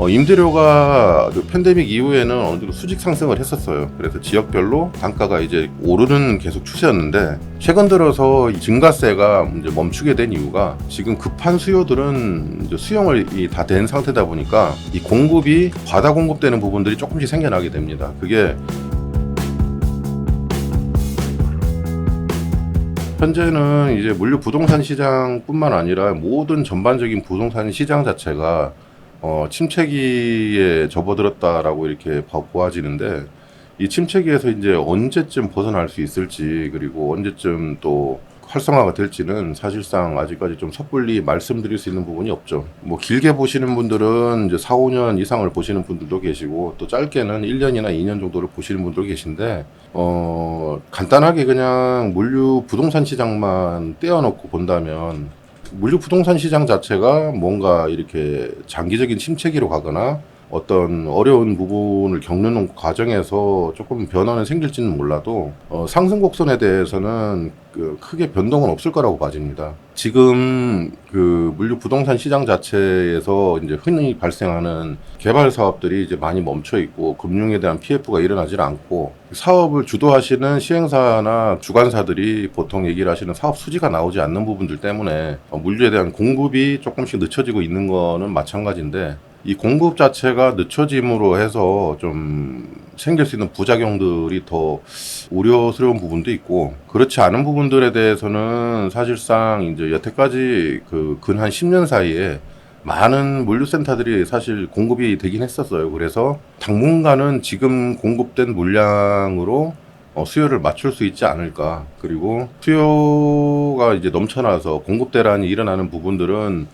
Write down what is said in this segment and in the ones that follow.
어, 임대료가 그 팬데믹 이후에는 어느 정도 수직 상승을 했었어요. 그래서 지역별로 단가가 이제 오르는 계속 추세였는데 최근 들어서 이 증가세가 이제 멈추게 된 이유가 지금 급한 수요들은 이제 수용을 다 된 상태다 보니까 이 공급이 과다 공급되는 부분들이 조금씩 생겨나게 됩니다. 그게 현재는 이제 물류 부동산 시장뿐만 아니라 모든 전반적인 부동산 시장 자체가 어, 침체기에 접어들었다라고 이렇게 봐- 보아지는데 이 침체기에서 이제 언제쯤 벗어날 수 있을지 그리고 언제쯤 또 활성화가 될지는 사실상 아직까지 좀 섣불리 말씀드릴 수 있는 부분이 없죠. 뭐 길게 보시는 분들은 이제 4, 5년 이상을 보시는 분들도 계시고 또 짧게는 1년이나 2년 정도를 보시는 분들도 계신데 어 간단하게 그냥 물류 부동산 시장만 떼어놓고 본다면 물류 부동산 시장 자체가 뭔가 이렇게 장기적인 침체기로 가거나 어떤 어려운 부분을 겪는 과정에서 조금 변화는 생길지는 몰라도 어, 상승 곡선에 대해서는 그 크게 변동은 없을 거라고 봐집니다. 지금 그 물류 부동산 시장 자체에서 이제 흔히 발생하는 개발 사업들이 이제 많이 멈춰 있고 금융에 대한 PF가 일어나질 않고 사업을 주도하시는 시행사나 주관사들이 보통 얘기를 하시는 사업 수지가 나오지 않는 부분들 때문에 어, 물류에 대한 공급이 조금씩 늦춰지고 있는 거는 마찬가지인데 이 공급 자체가 늦춰짐으로 해서 좀 생길 수 있는 부작용들이 더 우려스러운 부분도 있고 그렇지 않은 부분들에 대해서는 사실상 이제 여태까지 그 근 한 10년 사이에 많은 물류센터들이 사실 공급이 되긴 했었어요. 그래서 당분간은 지금 공급된 물량으로 어, 수요를 맞출 수 있지 않을까. 그리고 수요가 이제 넘쳐나서 공급 대란이 일어나는 부분들은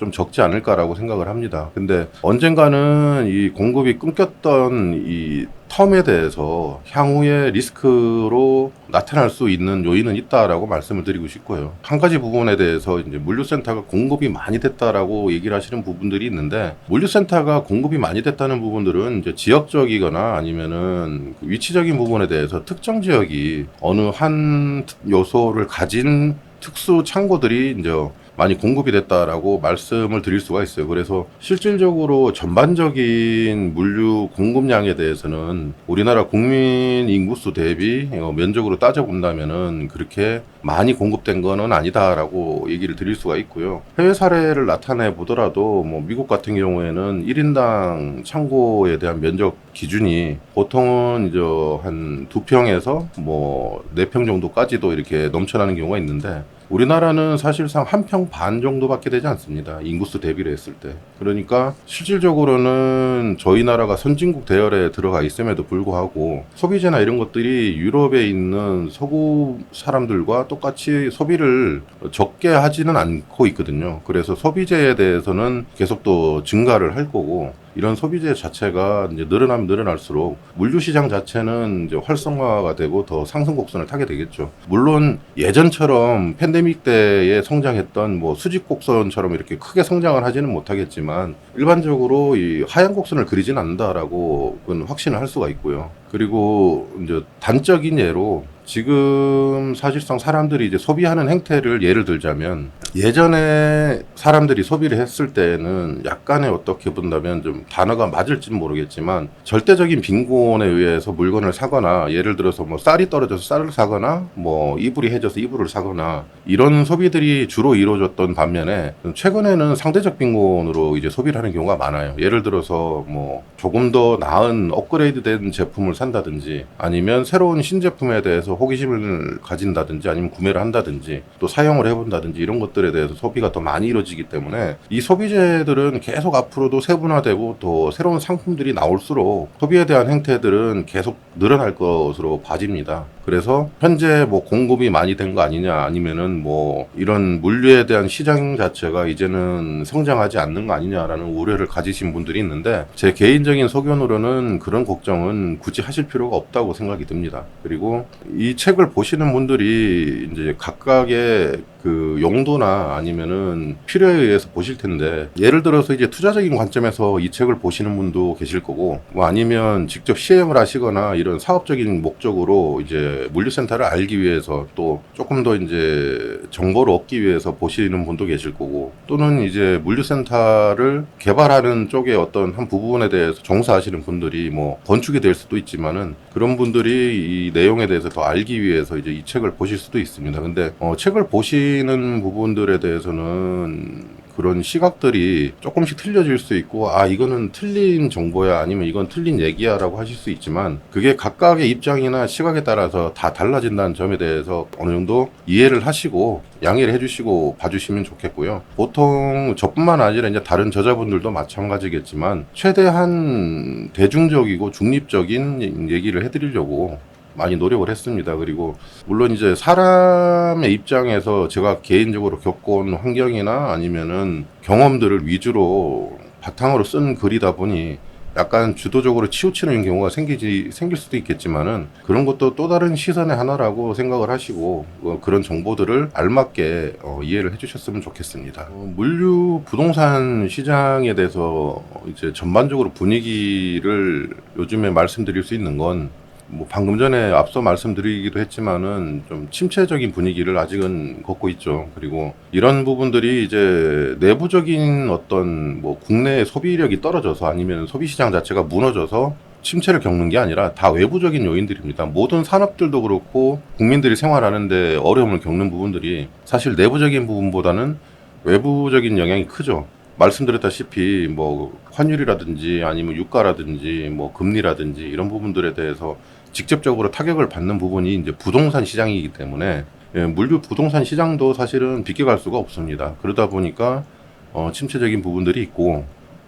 좀 적지 않을까라고 생각을 합니다. 근데 언젠가는 이 공급이 끊겼던 이 텀에 대해서 향후에 리스크로 나타날 수 있는 요인은 있다라고 말씀을 드리고 싶고요. 한 가지 부분에 대해서 이제 물류센터가 공급이 많이 됐다라고 얘기를 하시는 부분들이 있는데 물류센터가 공급이 많이 됐다는 부분들은 이제 지역적이거나 아니면은 그 위치적인 부분에 대해서 특정 지역이 어느 한 요소를 가진 특수 창고들이 이제 많이 공급이 됐다라고 말씀을 드릴 수가 있어요. 그래서 실질적으로 전반적인 물류 공급량에 대해서는 우리나라 국민 인구수 대비 어, 면적으로 따져본다면은 그렇게 많이 공급된 거는 아니다라고 얘기를 드릴 수가 있고요. 해외 사례를 나타내 보더라도 뭐 미국 같은 경우에는 1인당 창고에 대한 면적 기준이 보통은 이제 한두 평에서 뭐네평 정도까지도 이렇게 넘쳐나는 경우가 있는데 우리나라는 사실상 한 평 반 정도밖에 되지 않습니다. 인구수 대비를 했을 때. 그러니까 실질적으로는 저희 나라가 선진국 대열에 들어가 있음에도 불구하고 소비재나 이런 것들이 유럽에 있는 서구 사람들과 똑같이 소비를 적게 하지는 않고 있거든요. 그래서 소비재에 대해서는 계속 또 증가를 할 거고 이런 소비재 자체가 이제 늘어나면 늘어날수록 물류 시장 자체는 이제 활성화가 되고 더 상승 곡선을 타게 되겠죠. 물론 예전처럼 팬데믹 때에 성장했던 뭐 수직 곡선처럼 이렇게 크게 성장을 하지는 못하겠지만 일반적으로 이 하향 곡선을 그리진 않는다라고 확신을 할 수가 있고요. 그리고 이제 단적인 예로 지금 사실상 사람들이 이제 소비하는 행태를 예를 들자면 예전에 사람들이 소비를 했을 때는 약간의 어떻게 본다면 좀 단어가 맞을지는 모르겠지만 절대적인 빈곤에 의해서 물건을 사거나 예를 들어서 뭐 쌀이 떨어져서 쌀을 사거나 뭐 이불이 해져서 이불을 사거나 이런 소비들이 주로 이루어졌던 반면에 최근에는 상대적 빈곤으로 이제 소비를 하는 경우가 많아요. 예를 들어서 뭐 조금 더 나은 업그레이드된 제품을 산다든지 아니면 새로운 신제품에 대해서 호기심을 가진다든지 아니면 구매를 한다든지 또 사용을 해본다든지 이런 것들에 대해서 소비가 더 많이 이루어지기 때문에 이 소비재들은 계속 앞으로도 세분화되고 또 새로운 상품들이 나올수록 소비에 대한 행태들은 계속 늘어날 것으로 봐집니다. 그래서 현재 뭐 공급이 많이 된 거 아니냐 아니면은 뭐 이런 물류에 대한 시장 자체가 이제는 성장하지 않는 거 아니냐라는 우려를 가지신 분들이 있는데 제 개인적인 소견으로는 그런 걱정은 굳이 하실 필요가 없다고 생각이 듭니다. 그리고 이 책을 보시는 분들이 이제 각각의 그 용도나 아니면은 필요에 의해서 보실 텐데 예를 들어서 이제 투자적인 관점에서 이 책을 보시는 분도 계실 거고 뭐 아니면 직접 시행을 하시거나 이런 사업적인 목적으로 이제 물류센터를 알기 위해서 또 조금 더 이제 정보를 얻기 위해서 보시는 분도 계실 거고 또는 이제 물류센터를 개발하는 쪽에 어떤 한 부분에 대해서 종사하시는 분들이 뭐 건축이 될 수도 있지만은 그런 분들이 이 내용에 대해서 더 알기 위해서 이제 이 책을 보실 수도 있습니다. 근데 어, 책을 보시는 부분들에 대해서는 그런 시각들이 조금씩 틀려질 수 있고 아 이거는 틀린 정보야 아니면 이건 틀린 얘기야라고 하실 수 있지만 그게 각각의 입장이나 시각에 따라서 다 달라진다는 점에 대해서 어느 정도 이해를 하시고 양해를 해주시고 봐주시면 좋겠고요. 보통 저뿐만 아니라 이제 다른 저자분들도 마찬가지겠지만 최대한 대중적이고 중립적인 얘기를 해드리려고 많이 노력을 했습니다. 그리고 물론 이제 사람의 입장에서 제가 개인적으로 겪어온 환경이나 아니면은 경험들을 위주로 바탕으로 쓴 글이다 보니 약간 주도적으로 치우치는 경우가 생기지 생길 수도 있겠지만은 그런 것도 또 다른 시선의 하나라고 생각을 하시고 어, 그런 정보들을 알맞게 어, 이해를 해주셨으면 좋겠습니다. 어, 물류 부동산 시장에 대해서 이제 전반적으로 분위기를 요즘에 말씀드릴 수 있는 건 뭐 방금 전에 앞서 말씀드리기도 했지만은 좀 침체적인 분위기를 아직은 걷고 있죠. 그리고 이런 부분들이 이제 내부적인 어떤 뭐 국내 소비력이 떨어져서 아니면 소비 시장 자체가 무너져서 침체를 겪는 게 아니라 다 외부적인 요인들입니다. 모든 산업들도 그렇고 국민들이 생활하는데 어려움을 겪는 부분들이 사실 내부적인 부분보다는 외부적인 영향이 크죠. 말씀드렸다시피 뭐 환율이라든지 아니면 유가라든지 뭐 금리라든지 이런 부분들에 대해서 직접적으로 타격을 받는 부분이 이제 부동산 시장이기 때문에 예, 물류 부동산 시장도 사실은 비껴갈 수가 없습니다. 그러다 보니까 어, 침체적인 부분들이 있고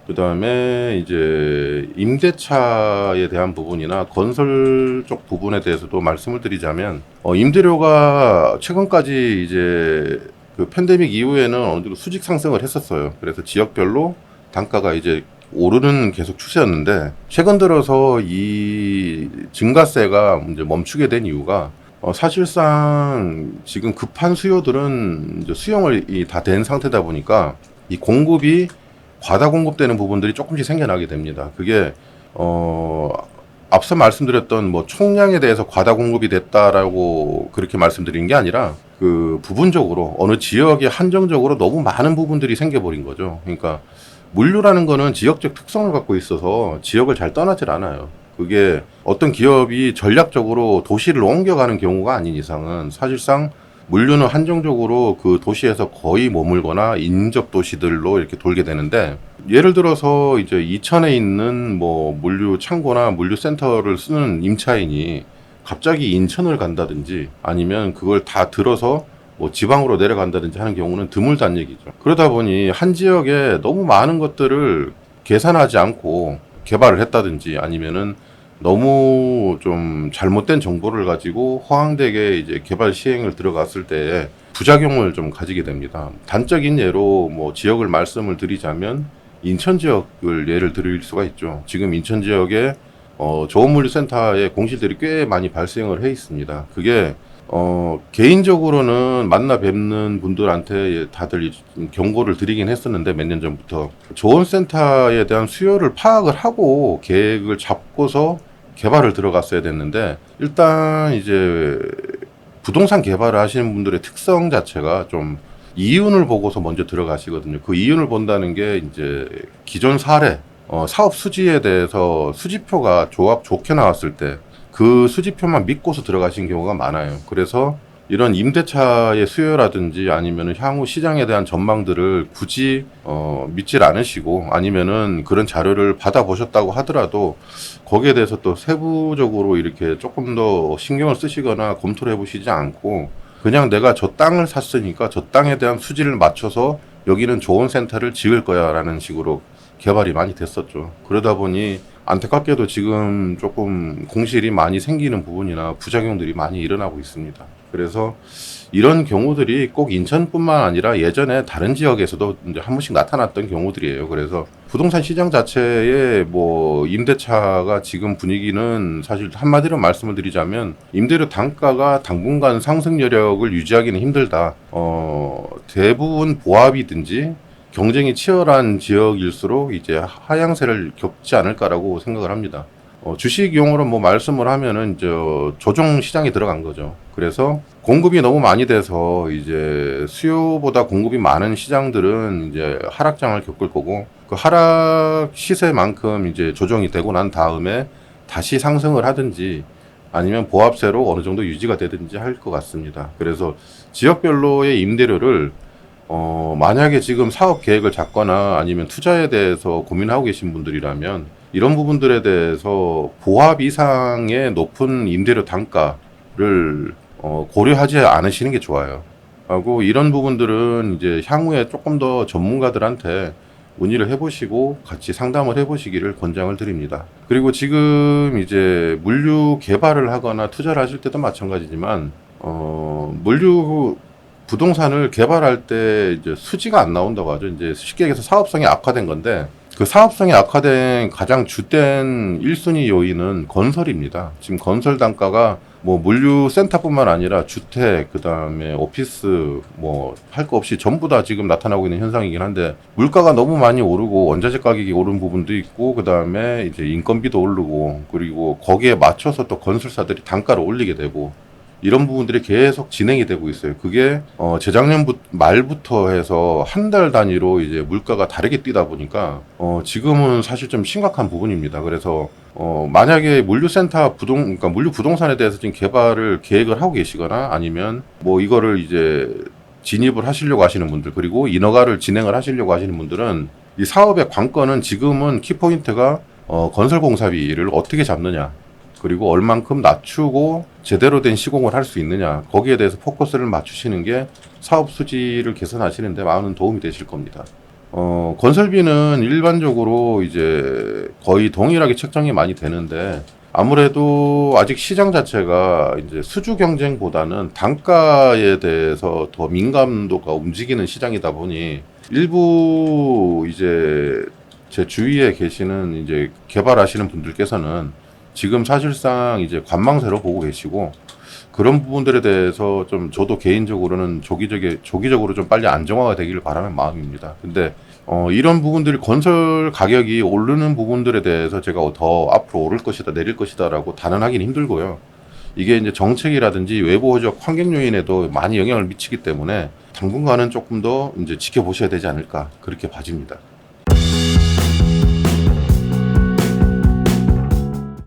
그 다음에 이제 임대차에 대한 부분이나 건설 쪽 부분에 대해서도 말씀을 드리자면 어, 임대료가 최근까지 이제 그 팬데믹 이후에는 어느 정도 수직 상승을 했었어요. 그래서 지역별로 단가가 이제 오르는 계속 추세였는데 최근 들어서 이 증가세가 이제 멈추게 된 이유가 어, 사실상 지금 급한 수요들은 이제 수용을 다 된 상태다 보니까 이 공급이 과다 공급되는 부분들이 조금씩 생겨나게 됩니다. 그게 어 앞서 말씀드렸던 뭐 총량에 대해서 과다 공급이 됐다라고 그렇게 말씀드린 게 아니라 그 부분적으로 어느 지역에 한정적으로 너무 많은 부분들이 생겨버린 거죠. 그러니까 물류라는 거는 지역적 특성을 갖고 있어서 지역을 잘 떠나질 않아요. 그게 어떤 기업이 전략적으로 도시를 옮겨가는 경우가 아닌 이상은 사실상 물류는 한정적으로 그 도시에서 거의 머물거나 인접 도시들로 이렇게 돌게 되는데 예를 들어서 이제 이천에 있는 뭐 물류 창고나 물류 센터를 쓰는 임차인이 갑자기 인천을 간다든지 아니면 그걸 다 들어서 뭐 지방으로 내려간다든지 하는 경우는 드물다는 얘기죠. 그러다 보니 한 지역에 너무 많은 것들을 계산하지 않고 개발을 했다든지 아니면은 너무 좀 잘못된 정보를 가지고 허황되게 이제 개발 시행을 들어갔을 때 부작용을 좀 가지게 됩니다. 단적인 예로 뭐 지역을 말씀을 드리자면 인천 지역을 예를 드릴 수가 있죠. 지금 인천 지역에 어, 좋은물류센터에 공실들이 꽤 많이 발생을 해 있습니다. 그게 어, 개인적으로는 만나 뵙는 분들한테 다들 경고를 드리긴 했었는데 몇 년 전부터 좋은 센터에 대한 수요를 파악을 하고 계획을 잡고서 개발을 들어갔어야 됐는데 일단 이제 부동산 개발을 하시는 분들의 특성 자체가 좀 이윤을 보고서 먼저 들어가시거든요. 그 이윤을 본다는 게 이제 기존 사례, 어, 사업 수지에 대해서 수지표가 조합 좋게 나왔을 때 그 수지표만 믿고서 들어가신 경우가 많아요. 그래서 이런 임대차의 수요라든지 아니면 향후 시장에 대한 전망들을 굳이 어, 믿질 않으시고 아니면은 그런 자료를 받아보셨다고 하더라도 거기에 대해서 또 세부적으로 이렇게 조금 더 신경을 쓰시거나 검토를 해보시지 않고 그냥 내가 저 땅을 샀으니까 저 땅에 대한 수지를 맞춰서 여기는 좋은 센터를 지을 거야 라는 식으로 개발이 많이 됐었죠. 그러다 보니 안타깝게도 지금 조금 공실이 많이 생기는 부분이나 부작용들이 많이 일어나고 있습니다. 그래서 이런 경우들이 꼭 인천뿐만 아니라 예전에 다른 지역에서도 이제 한 번씩 나타났던 경우들이에요. 그래서 부동산 시장 자체의 뭐 임대차가 지금 분위기는 사실 한마디로 말씀을 드리자면 임대료 단가가 당분간 상승 여력을 유지하기는 힘들다. 어, 대부분 보합이든지 경쟁이 치열한 지역일수록 이제 하향세를 겪지 않을까라고 생각을 합니다. 어, 주식 용어로 뭐 말씀을 하면은 이제 조정 시장에 들어간 거죠. 그래서 공급이 너무 많이 돼서 이제 수요보다 공급이 많은 시장들은 이제 하락장을 겪을 거고 그 하락 시세만큼 이제 조정이 되고 난 다음에 다시 상승을 하든지 아니면 보합세로 어느 정도 유지가 되든지 할 것 같습니다. 그래서 지역별로의 임대료를 어, 만약에 지금 사업 계획을 잡거나 아니면 투자에 대해서 고민하고 계신 분들이라면 이런 부분들에 대해서 보합 이상의 높은 임대료 단가를 어, 고려하지 않으시는 게 좋아요. 하고 이런 부분들은 이제 향후에 조금 더 전문가들한테 문의를 해보시고 같이 상담을 해보시기를 권장을 드립니다. 그리고 지금 이제 물류 개발을 하거나 투자를 하실 때도 마찬가지지만 어, 물류 부동산을 개발할 때 이제 수지가 안 나온다고 하죠. 이제 쉽게 얘기해서 사업성이 악화된 건데 그 사업성이 악화된 가장 주된 1순위 요인은 건설입니다. 지금 건설 단가가 뭐 물류 센터뿐만 아니라 주택 그다음에 오피스 뭐 할 거 없이 전부 다 지금 나타나고 있는 현상이긴 한데 물가가 너무 많이 오르고 원자재 가격이 오른 부분도 있고 그다음에 이제 인건비도 오르고 그리고 거기에 맞춰서 또 건설사들이 단가를 올리게 되고 이런 부분들이 계속 진행이 되고 있어요. 그게 어 재작년 부- 말부터 해서 한 달 단위로 이제 물가가 다르게 뛰다 보니까 어 지금은 사실 좀 심각한 부분입니다. 그래서 어 만약에 물류센터 부동 그러니까 물류 부동산에 대해서 지금 개발을 계획을 하고 계시거나 아니면 뭐 이거를 이제 진입을 하시려고 하시는 분들 그리고 인허가를 진행을 하시려고 하시는 분들은 이 사업의 관건은 지금은 키포인트가 어 건설 공사비를 어떻게 잡느냐 그리고 얼만큼 낮추고 제대로 된 시공을 할 수 있느냐 거기에 대해서 포커스를 맞추시는 게 사업 수지를 개선하시는데 많은 도움이 되실 겁니다. 어, 건설비는 일반적으로 이제 거의 동일하게 책정이 많이 되는데 아무래도 아직 시장 자체가 이제 수주 경쟁보다는 단가에 대해서 더 민감도가 움직이는 시장이다 보니 일부 이제 제 주위에 계시는 이제 개발하시는 분들께서는 지금 사실상 이제 관망세로 보고 계시고 그런 부분들에 대해서 좀 저도 개인적으로는 조기적에 조기적으로 좀 빨리 안정화가 되기를 바라는 마음입니다. 근데 어, 이런 부분들이 건설 가격이 오르는 부분들에 대해서 제가 더 앞으로 오를 것이다 내릴 것이다라고 단언하기는 힘들고요. 이게 이제 정책이라든지 외부적 환경 요인에도 많이 영향을 미치기 때문에 당분간은 조금 더 이제 지켜보셔야 되지 않을까 그렇게 봐집니다.